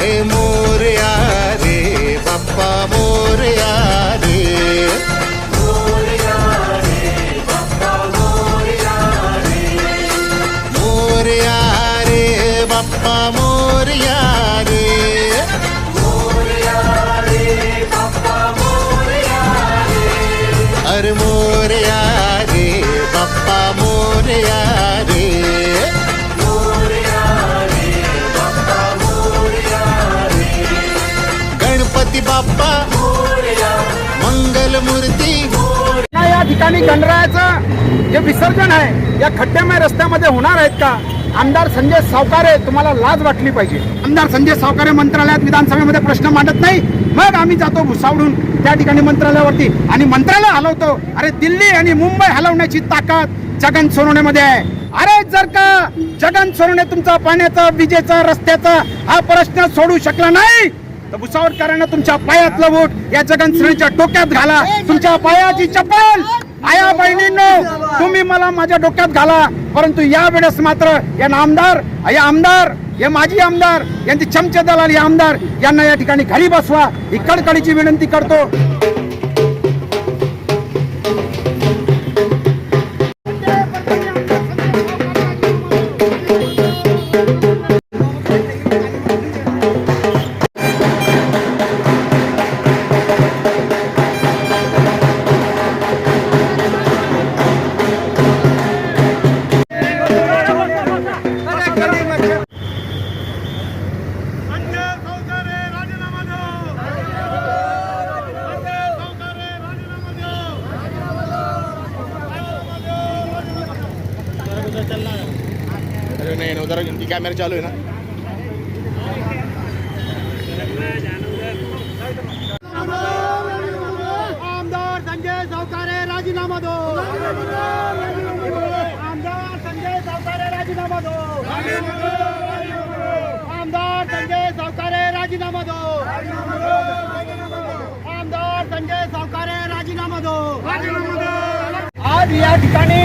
हे मोरया रे बाप्पा मो मूर्ती. या ठिकाणी गणरायाचं जे विसर्जन आहे या खड्ड्यामय रस्त्यामध्ये होणार आहेत का? आमदार संजय सावकारे तुम्हाला लाज वाटली पाहिजे. आमदार संजय सावकारे मंत्रालयात विधानसभेमध्ये प्रश्न मांडत नाही. मग आम्ही जातो भुसावळून त्या ठिकाणी मंत्रालयावरती. आणि मंत्रालय हलवतो. अरे दिल्ली आणि मुंबई हलवण्याची ताकद जगन सोनवणेमध्ये आहे. अरे जर का जगन सोनवणे तुमचा पाण्याचा विजेचा रस्त्याचा हा प्रश्न सोडू शकला नाही तर भुसावरकरांना तुमच्या पायातलं वोट या जगन डोक्यात घाला. तुमच्या पायाची चप्पल. आया बहिणींनो तुम्ही मला माझ्या डोक्यात घाला. परंतु या वेळेस मात्र या आमदार या आमदार या माजी आमदार यांचे चमचे दलाल हे आमदार यांना या ठिकाणी घरी बसवा. ही कडकडीची विनंती करतो. कॅमेरा चालू आहे ना? आमदार संजय सावकारे राजीनामा दो। आमदार संजय सावकारे राजीनामा दो। आमदार संजय सावकारे राजीनामा दो। आमदार संजय सावकारे राजीनामा दो। आज या ठिकाणी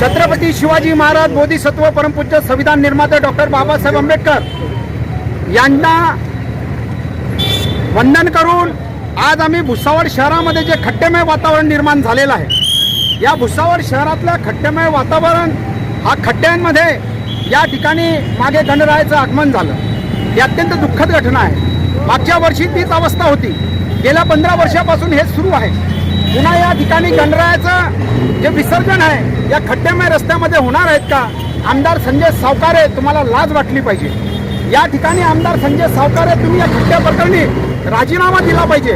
छत्रपती शिवाजी महाराज बोधिसत्व परमपूज्य संविधान निर्माते डॉक्टर बाबासाहेब आंबेडकर यांना वंदन करून आज आम्ही भुसावळ शहरामध्ये जे खड्डेमय वातावरण निर्माण झालेलं आहे या भुसावळ शहरातलं खड्डेमय वातावरण हा खड्ड्यांमध्ये या ठिकाणी मागे गणरायाचं आगमन झालं. ही अत्यंत दुःखद घटना आहे. मागच्या वर्षी तीच अवस्था होती. गेल्या पंधरा वर्षापासून हे सुरू आहे. पुन्हा या ठिकाणी गणरायाचं जे विसर्जन आहे या खड्ड्यामय रस्त्यामध्ये होणार आहेत का? आमदार संजय सावकारे तुम्हाला लाज वाटली पाहिजे. या ठिकाणी आमदार संजय सावकारे तुम्ही या खड्ड्या प्रकरणी राजीनामा दिला पाहिजे.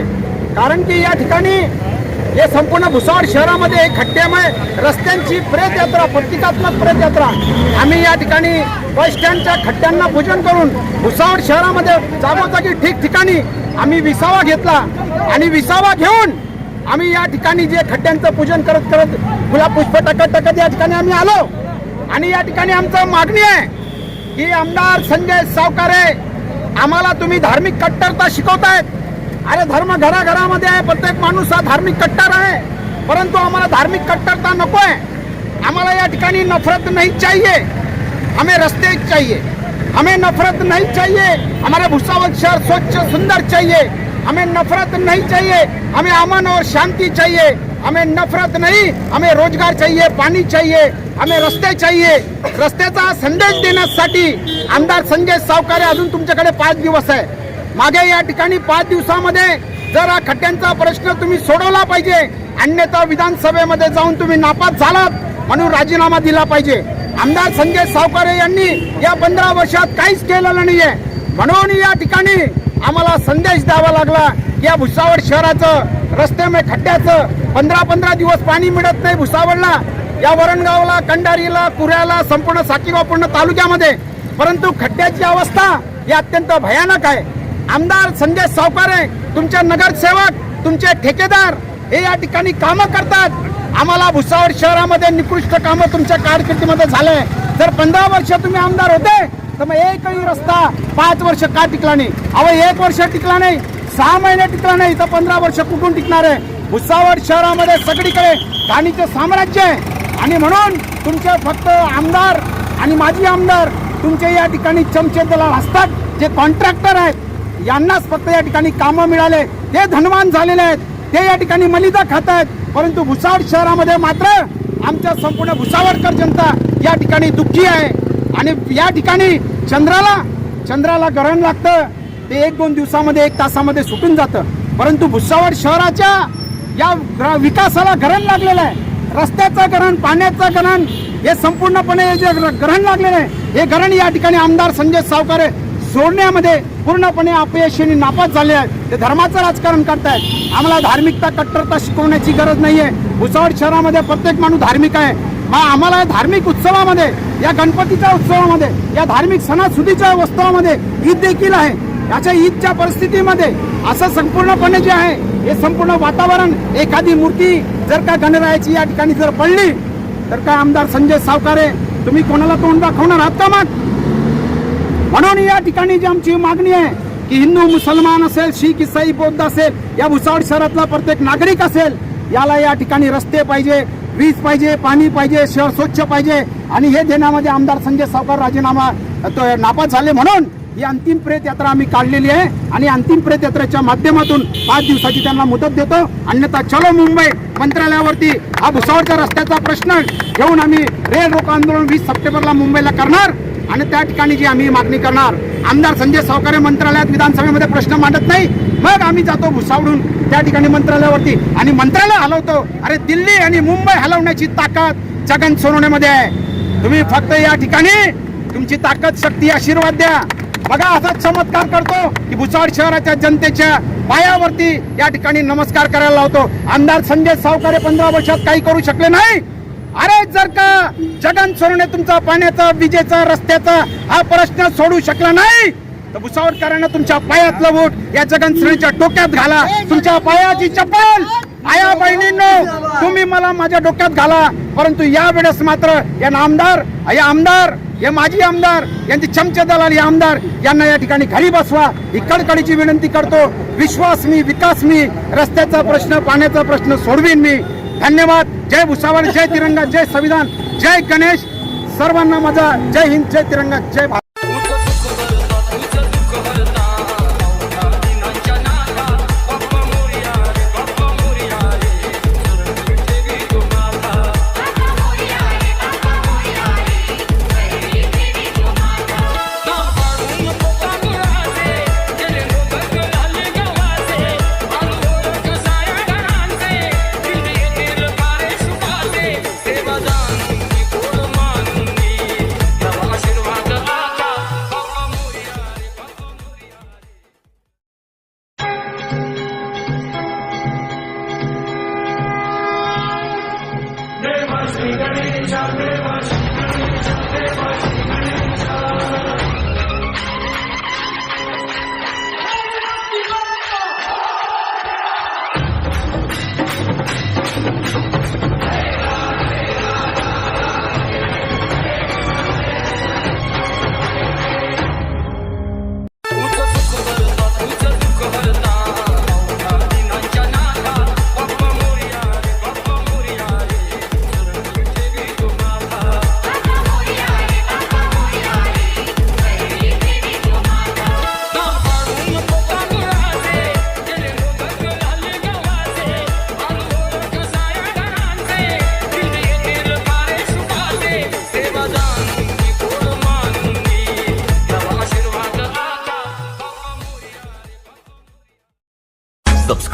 कारण की या ठिकाणी हे संपूर्ण भुसावळ शहरामध्ये खड्ड्यामय रस्त्यांची प्रेतयात्रा प्रतिकात्मक प्रेतयात्रा. आम्ही या ठिकाणी बस स्टँडच्या खड्ड्यांना पूजन करून भुसावळ शहरामध्ये जागोजागी ठिकठिकाणी आम्ही विसावा घेतला आणि विसावा घेऊन आम्ही या ठिकाणी जे खड्ड्यांचं पूजन करत करत गुलाब पुष्प टाकत टाकत या ठिकाणी आम्ही आलो. आणि या ठिकाणी आमचं मागणी आहे की आमदार संजय सावकारे आम्हाला तुम्ही धार्मिक कट्टरता शिकवतायत. अरे धर्म घराघरामध्ये आहे प्रत्येक माणूस हा धार्मिक कट्टर आहे. परंतु आम्हाला धार्मिक कट्टरता नको आहे आम्हाला या ठिकाणी नफरत नाही चाहिए हमें रस्ते चाहिए हमें नफरत नहीं चाहिए हमारा भुसावल शहर स्वच्छ सुंदर चाहिए हमें नफरत नहीं चाहिए हमें अमन और शांति चाहिए। हमें नफरत नहीं हमें रोजगार चाहिए पाणी चाहिए हमें रस्ते चाहिए। रस्त्याचा संदेश देण्यासाठी आमदार संजय सावकारे अजून तुमच्याकडे पाच दिवस आहे. मागे या ठिकाणी पाच दिवसामध्ये जर हा खड्ड्यांचा प्रश्न तुम्ही सोडवला पाहिजे अन्यथा विधानसभेमध्ये जाऊन तुम्ही नापास झालात म्हणून राजीनामा दिला पाहिजे. आमदार संजय सावकारे यांनी या पंधरा वर्षात काहीच केलेलं नाहीये. म्हणून या ठिकाणी आम्हाला संदेश द्यावा लागला की या भुसावळ शहराचं रस्त्यामुळे खड्ड्याचं पंधरा पंधरा दिवस पाणी मिळत नाही भुसावळला. या वरणगावला कंडारीला कुऱ्याला संपूर्ण साकीगाव पूर्ण तालुक्यामध्ये. परंतु खड्ड्याची अवस्था ही अत्यंत भयानक आहे. आमदार संजय सावकारे तुमचे नगरसेवक तुमचे ठेकेदार हे या ठिकाणी कामं करतात. आम्हाला भुसावळ शहरामध्ये निकृष्ट कामं तुमच्या कारकिर्दीमध्ये झालंय. जर पंधरा वर्ष तुम्ही आमदार होते तर मग एकही रस्ता पाच वर्ष का टिकला नाही अहो एक वर्ष टिकला नाही सहा महिने टिकला नाही तर पंधरा वर्ष कुठून टिकणार आहे भुसावळ शहरामध्ये सगळीकडे घाणीचे साम्राज्य आहे आणि म्हणून तुमचे फक्त आमदार आणि माजी आमदार तुमचे या ठिकाणी चमचे दलाल असतात जे कॉन्ट्रॅक्टर आहेत यांनाच फक्त या ठिकाणी कामं मिळाले ते धनवान झालेले आहेत ते या ठिकाणी मलिदा खात आहेत परंतु भुसावळ शहरामध्ये मात्र आमच्या संपूर्ण भुसावळकर जनता या ठिकाणी दुःखी आहे आणि या ठिकाणी चंद्राला चंद्राला ग्रहण लागतं. ते एक दोन दिवसामध्ये एक तासामध्ये सुटून जातं. परंतु भुसावळ शहराच्या या ग्र- विकासाला ग्रहण लागलेलं आहे. रस्त्याचं ग्रहण पाण्याचं ग्रहण हे संपूर्णपणे जे ग्र- ग्रहण लागलेलं आहे. हे ग्रहण या ठिकाणी आमदार संजय सावकारे सोडण्यामध्ये पूर्णपणे अपयशी आणि नापास झाले आहेत. ते धर्माचं राजकारण करतायत. आम्हाला धार्मिकता कट्टरता शिकवण्याची गरज नाही आहे भुसावळ शहरामध्ये प्रत्येक माणूस धार्मिक आहे. मग आम्हाला धार्मिक उत्सवामध्ये या गणपतीच्या उत्सवामध्ये या धार्मिक सणासुदीच्या उत्सवामध्ये ईद देखील आहे. याच्या ईदच्या परिस्थितीमध्ये असं संपूर्णपणे जे आहे हे संपूर्ण वातावरण एखादी मूर्ती जर का गणरायाची या ठिकाणी जर पडली तर काय आमदार संजय सावकारे तुम्ही कोणाला तोंड दाखवणार आहात का मग? म्हणून या ठिकाणी जी आमची मागणी आहे की हिंदू मुसलमान असेल शीख इसाई बौद्ध असेल या भुसावळ शहरातला प्रत्येक नागरिक असेल याला या ठिकाणी रस्ते पाहिजे वीज पाहिजे पाणी पाहिजे शहर स्वच्छ पाहिजे आणि हे देण्यामध्ये आमदार संजय सावकार राजीनामा नापास झाले म्हणून ही अंतिम प्रेत यात्रा आम्ही काढलेली आहे. आणि अंतिम प्रेत यात्रेच्या माध्यमातून पाच दिवसाची त्यांना मुदत देतो. अन्यथा चलो मुंबई मंत्रालयावरती हा भुसावळच्या रस्त्याचा प्रश्न घेऊन आम्ही रेल रोको आंदोलन वीस सप्टेंबरला मुंबईला करणार. आणि त्या ठिकाणी जी आम्ही मागणी करणार आमदार संजय सावकारे मंत्रालयात विधानसभेमध्ये प्रश्न मांडत नाही मग आम्ही जातो भुसावडून त्या ठिकाणी मंत्रालयावरती. आणि मंत्रालय हलवतो अरे दिल्ली आणि मुंबई हलवण्याची ताकद जगन सोनवण्यामध्ये आहे. तुम्ही फक्त या ठिकाणी तुमची ताकद शक्ती आशीर्वाद द्या. बघा असा चमत्कार करतो की भुसावळ शहराच्या जनतेच्या पायावरती या ठिकाणी नमस्कार करायला लावतो. आमदार संजय सावकारे पंधरा वर्षात काही करू शकले नाही अरे जर का जगन सोडणे तुमचा पाण्याचा विजेचा रस्त्याचा हा प्रश्न सोडू शकला नाही तर भुसावरकरांना तुमच्या पायातलं वोट या जगन सोडण्याच्या डोक्यात घाला. तुमच्या पायाची चप्पल. आया बहिणींनो तुम्ही मला माझ्या डोक्यात घाला. परंतु या वेळेस मात्र या आमदार या आमदार हे माजी आमदार यांचे चमचे दलाल हे आमदार यांना या ठिकाणी घरी बसवा. ही कडकडीची विनंती करतो. विश्वास मी विकास मी रस्त्याचा प्रश्न पाण्याचा प्रश्न सोडवीन मी. धन्यवाद। जय भुसावळ जय तिरंगा जय संविधान। जय गणेश। सर्वांना माझा जय हिंद जय तिरंगा जय भारत। Thank.